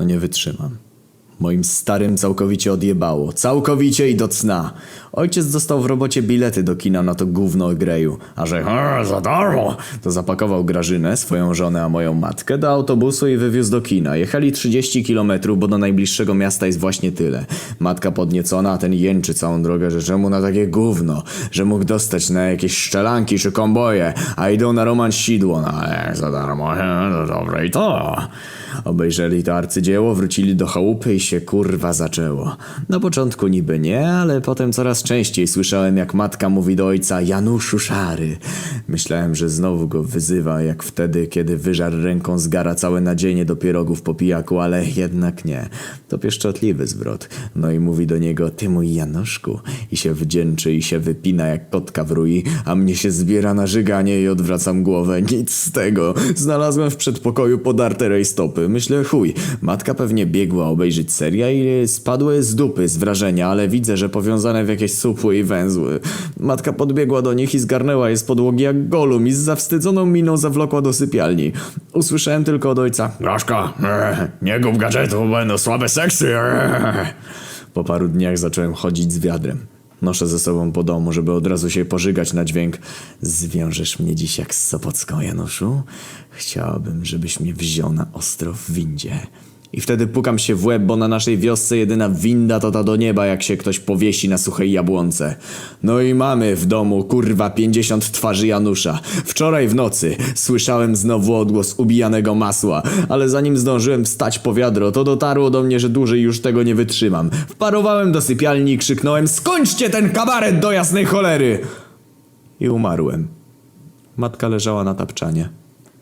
No nie wytrzymam. Moim starym całkowicie odjebało. Całkowicie i do cna. Ojciec dostał w robocie bilety do kina na to gówno Greju. A że "E, za darmo, to zapakował Grażynę, swoją żonę, a moją matkę do autobusu i wywiózł do kina. Jechali 30 kilometrów, bo do najbliższego miasta jest właśnie tyle. Matka podniecona, a ten jęczy całą drogę, że czemu na takie gówno, że mógł dostać na jakieś szczelanki czy komboje, a idą na Roman Sidło. No jak za darmo, no dobre i to. Obejrzeli to arcydzieło, wrócili do chałupy i się kurwa zaczęło. Na początku niby nie, ale potem coraz częściej słyszałem jak matka mówi do ojca Januszu Szary. Myślałem, że znowu go wyzywa jak wtedy, kiedy wyżarł ręką z gara całe nadzienie do pierogów po pijaku, ale jednak nie. To pieszczotliwy zwrot. No i mówi do niego, ty mój Januszku. I się wdzięczy i się wypina jak kotka w rui, a mnie się zbiera na żyganie i odwracam głowę. Nic z tego. Znalazłem w przedpokoju podarte rejstopy. Myślę, chuj, matka pewnie biegła obejrzeć seria i spadły z dupy z wrażenia, ale widzę, że powiązane w jakieś supły i węzły. Matka podbiegła do nich i zgarnęła je z podłogi jak golum i z zawstydzoną miną zawlokła do sypialni. Usłyszałem tylko od ojca, Graszka, e, nie gub gadżetu, będą słabe seksy. Po paru dniach zacząłem chodzić z wiadrem. Noszę ze sobą po domu, żeby od razu się pożygać na dźwięk. Zwiążesz mnie dziś jak z Sopocką, Januszu? Chciałabym, żebyś mnie wziął na ostro w windzie. I wtedy pukam się w łeb, bo na naszej wiosce jedyna winda to ta do nieba, jak się ktoś powiesi na suchej jabłonce. No i mamy w domu, kurwa, 50 twarzy Janusza. Wczoraj w nocy słyszałem znowu odgłos ubijanego masła, ale zanim zdążyłem wstać po wiadro, to dotarło do mnie, że dłużej już tego nie wytrzymam. Wparowałem do sypialni i krzyknąłem Skończcie ten kabaret do jasnej cholery! I umarłem. Matka leżała na tapczanie.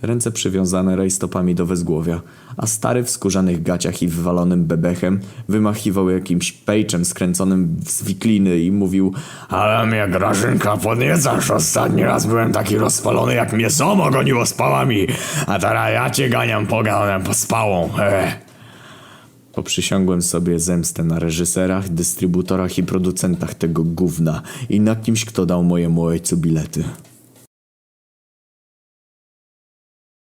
Ręce przywiązane rajstopami do wezgłowia, a stary w skórzanych gaciach i wywalonym bebechem wymachiwał jakimś pejczem skręconym z wikliny i mówił Ale mnie Grażynka podniecasz. Ostatni raz byłem taki rozpalony, jak mnie samo goniło spałami. A teraz ja cię ganiam poganem po spałą. Poprzysiągłem sobie zemstę na reżyserach, dystrybutorach i producentach tego gówna i na kimś, kto dał mojemu ojcu bilety.